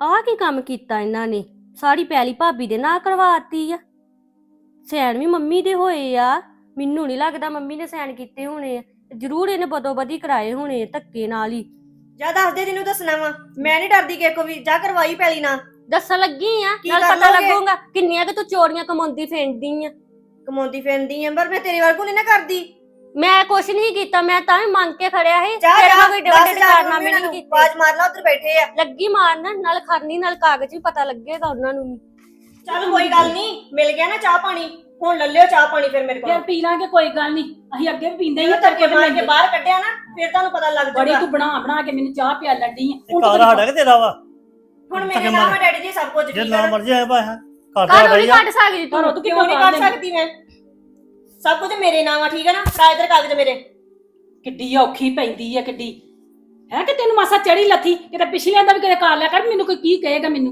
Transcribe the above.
ਆਹ ਕੀ ਕੰਮ ਕੀਤਾ ਇਹਨਾਂ ਨੇ? ਸਾਰੀ ਪੈਲੀ ਭਾਬੀ ਦੇ ਨਾਂ ਕਰਵਾਤੀ ਆ। ਸੈਨ ਵੀ ਮੰਮੀ ਦੇ ਹੋਏ ਆ। ਮੈਨੂੰ ਨਹੀਂ ਲੱਗਦਾ ਮੰਮੀ ਨੇ ਸੈਨ ਕੀਤੇ ਹੋਣੇ ਆ। ਜ਼ਰੂਰ ਇਹਨੇ ਬਦੋ ਬਦੀ ਕਰਾਏ ਹੋਣੇ ਆ, ਧੱਕੇ ਨਾਲ ਹੀ। ਜਾ ਦੱਸ ਦੇ ਤੈਨੂੰ ਦੱਸਣਾ ਵਾ। ਮੈਂ ਨਹੀਂ ਡਰਦੀ ਕਿਸੇ ਕੋ ਵੀ। ਜਾ ਕਰਵਾਈ ਪੈਲੀ ਨਾ ਦੱਸਣ ਲੱਗੀ ਆ? ਕੀ ਨਾਲ ਕਰ ਪਤਾ ਲਓਗੇ? ਲੱਗੂਗਾ ਕਿੰਨੀਆਂ ਕਿ ਤੂੰ ਚੋਰੀਆਂ ਕਮਾਉਂਦੀ ਫੇਂਦੀ ਆ। ਕਮਾਉਂਦੀ ਫਿਰਦੀ ਆਂ। ਪਰ ਮੈਂ ਤੇਰੇ ਵਰਗੂ ਨਹੀਂ ਨਾ ਕਰਦੀ। ਮੈਂ ਕੁਛ ਨਹੀਂ ਕੀਤਾ ਮੈਂ ਤਾਂ ਵੀ ਮੰਗ ਕੇ ਖੜਿਆ ਸੀ। ਜਾ ਤੇਰੇ ਜਾ ਨਾਲ ਕੋਈ ਦੱਸ ਡਿਵੈਂਡ ਜਾ ਕਾਰਨਾਮੇ ਨਹੀਂ ਕੀਤੇ। ਆਵਾਜ਼ ਮਾਰ ਲਾ ਉੱਧਰ ਬੈਠੇ ਆ। ਲੱਗੀ ਮਾਰਨ ਨਾਲ ਖਰਨੀ ਨਾਲ ਕਾਗਜ਼ ਵੀ ਪਤਾ ਲੱਗੇਗਾ ਉਹਨਾਂ ਨੂੰ ਵੀ। ਚੱਲ ਕੋਈ ਗੱਲ ਨਹੀਂ ਮਿਲ ਗਿਆ ਨਾ ਚਾਹ ਪਾਣੀ। ਹੁਣ ਲੈ ਲਿਓ ਚਾਹ ਪਾਣੀ ਫਿਰ ਮੇਰੇ ਫਿਰ ਕੋਲ ਪੀ ਲਾਂਗੇ ਕੋਈ ਗੱਲ ਨਹੀਂ। ਅਸੀਂ ਅੱਗੇ ਵੀ ਪੀਂਦੇ ਹੀ ਆ ਧੱਕੇ ਮਾਰ ਕੇ ਬਾਹਰ ਕੱਢਿਆ ਨਾ ਫਿਰ ਤੁਹਾਨੂੰ ਪਤਾ ਲੱਗ ਬੜੀ ਜਾਊਗਾ। ਤੂੰ ਬਣਾ ਬਣਾ ਕੇ ਮੈਨੂੰ ਚਾਹ ਪਿਆ ਲੱਡੀ ਆ। ਇਹ ਘਰ ਸਾਡਾ ਕਿ ਤੇਰਾ ਵਾ? ਹੁਣ ਮੇਰੇ ਨਾਲ ਮਾਰ। ਡੈਡੀ ਜੀ ਸਭ ਕੁਝ ਜੇ ਠੀਕ ਨਾ ਹੈ ਮਰਜ਼ੀ ਭਾਈ ਘਰ ਨਹੀਂ ਕੱਢ ਸਕਦੀ ਤੂੰ। ਤੂੰ ਕਿਉਂ ਨਹੀਂ ਕੱਢ ਸਕਦੀ ਮੈਂ? ਸਭ ਕੁਝ ਮੇਰੇ ਨਾਮ ਆ, ਠੀਕ ਹੈ ਨਾ? ਫੜਾ ਇਧਰ ਕਾਗਜ਼ ਮੇਰੇ। ਕਿੱਡੀ ਔਖੀ ਪੈਂਦੀ ਆ, ਕਿੱਡੀ। ਹੈ, ਕਿ ਤੈਨੂੰ ਮਾਸਾ ਚੜੀ ਲੱਥੀ? ਕਿਤੇ ਪਿਛਲਿਆਂ ਦਾ ਵੀ ਕਿਤੇ ਕਰ ਲਿਆ ਕਰ, ਮੈਨੂੰ ਕੋਈ ਕੀ ਕਹੇਗਾ ਮੈਨੂੰ?